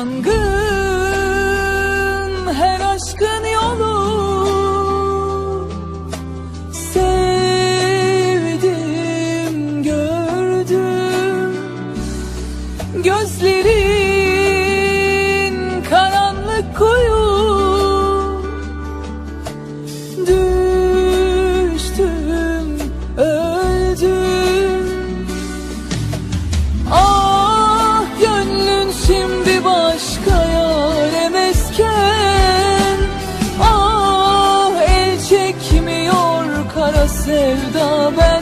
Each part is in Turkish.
yangın her aşkın yolu. Sevdim gördüm. Gözleri sevda ben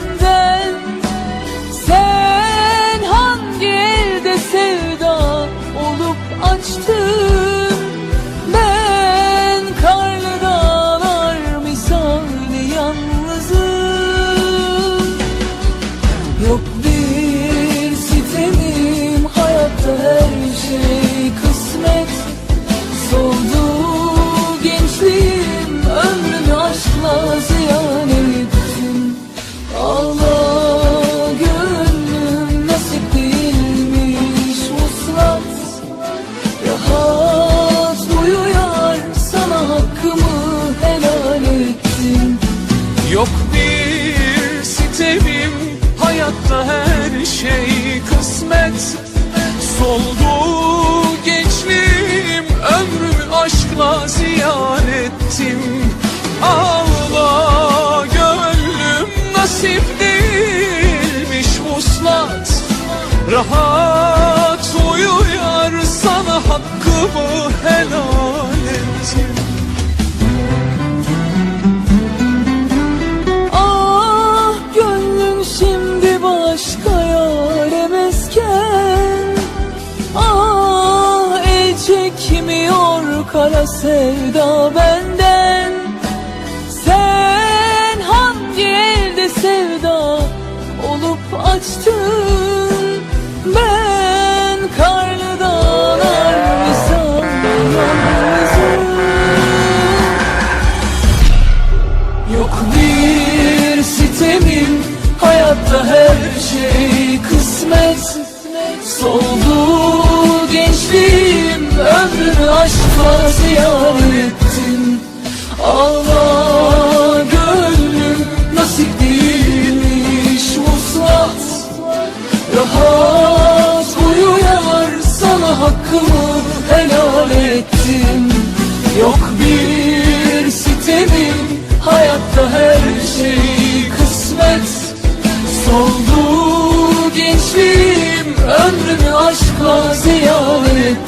şey kısmet. Soldu gençliğim ömrümü aşkla ziyan ettim. kara sevda ben yar ettin. Ağla gönlüm nasip değilmiş vuslat. Rahat uyuyar sana hakkımı helal ettim. Yok bir sitemim hayatta her şey kısmet. Soldu gençliğim ömrümü aşkla ziyan ettim.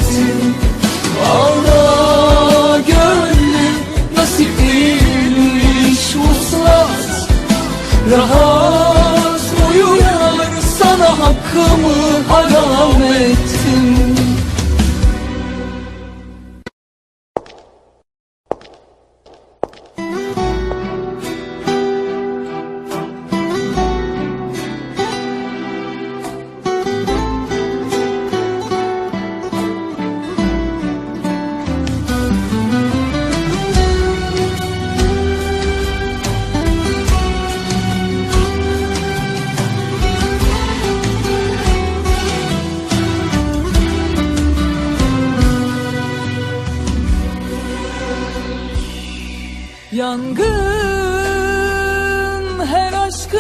Yangın her aşkın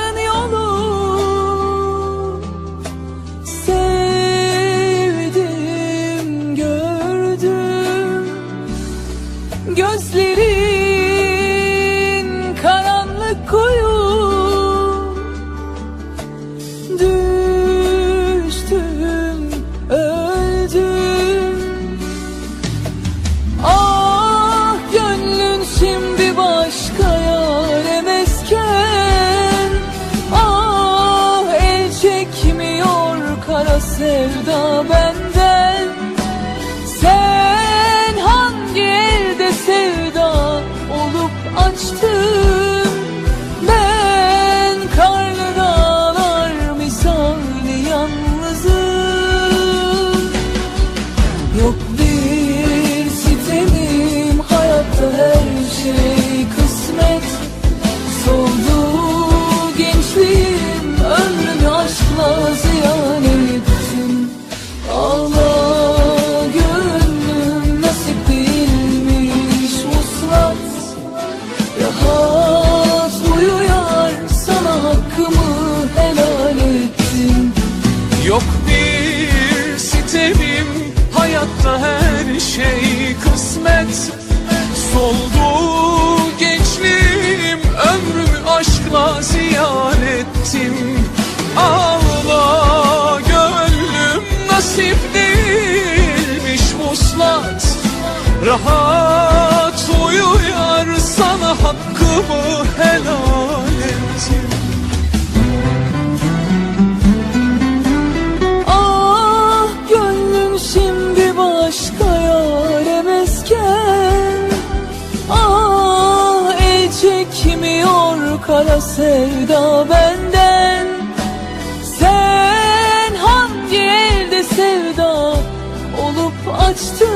Hayatta her şey kısmet. Soldu gençliğim Ömrümü aşkla ziyan ettim. Ağla gönlüm nasip değilmiş vuslat. Rahat uyu yar sana hakkımı helal sevda benden. Sen hangi elde sevda olup açtın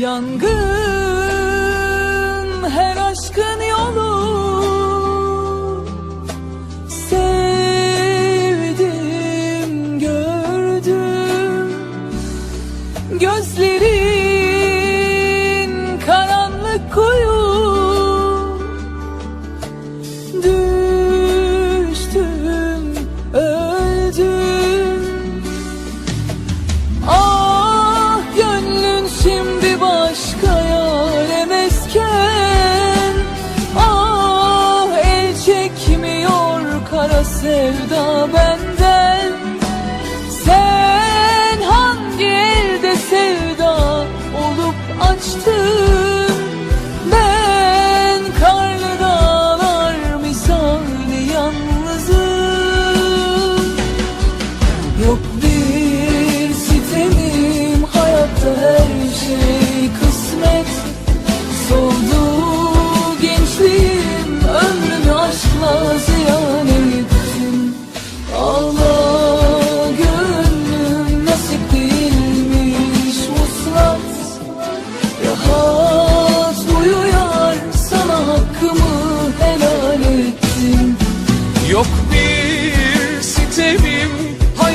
Yangın her aşkın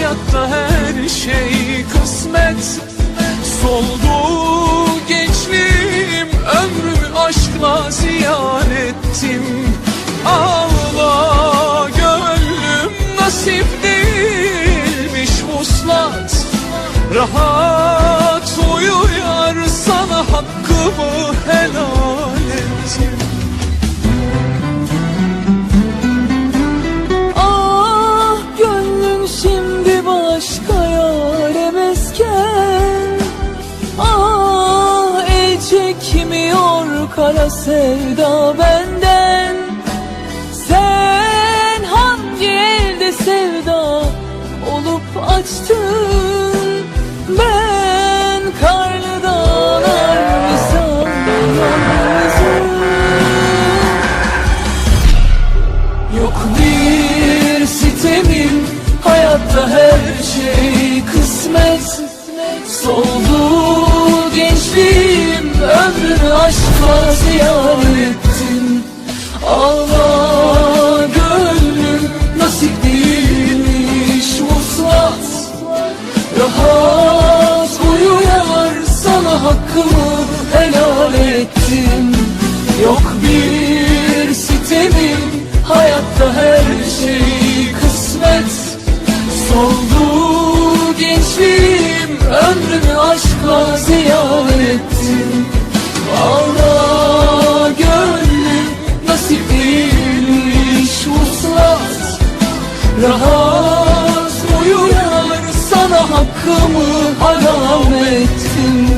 Hayatta her şey kısmet. Soldu gençliğim Ömrümü aşkla ziyan ettim. Ağla gönlüm nasip değilmiş vuslat. Rahat uyu kara sevda benden. Sen hangi elde sevda olup açtın? Ben karlı dağlar yalnızım. Yok bir sitemim Hayatta her şey kısmet. Soldu aşkla ziyan ettim hakkımı haram ettim